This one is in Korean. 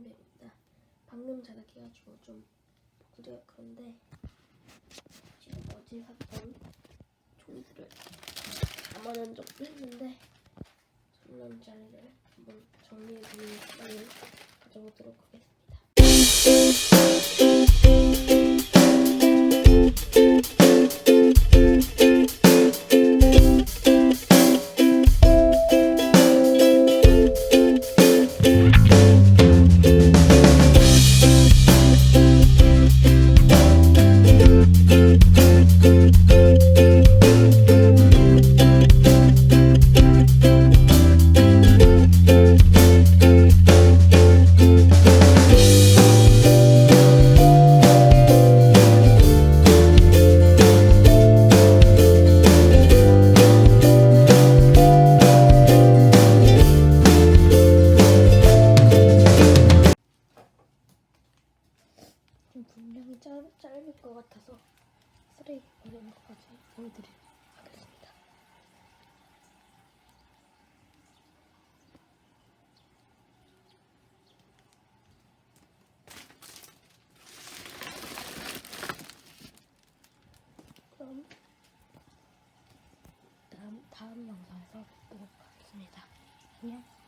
살인배입니다. 방금 자각해가지고 좀 그래요. 그런데 지금 어제 샀던 종이들을 담아놓은 적도 있는데 전남자리를 한번 정리해보는 시간을 가져보도록 하겠습니다. 분량이 짧, 짧을 것 같아서 쓰레기 버리는 것까지 보여드리도록 하겠습니다. 그럼 다음, 다음 영상에서 뵙도록 하겠습니다. 안녕.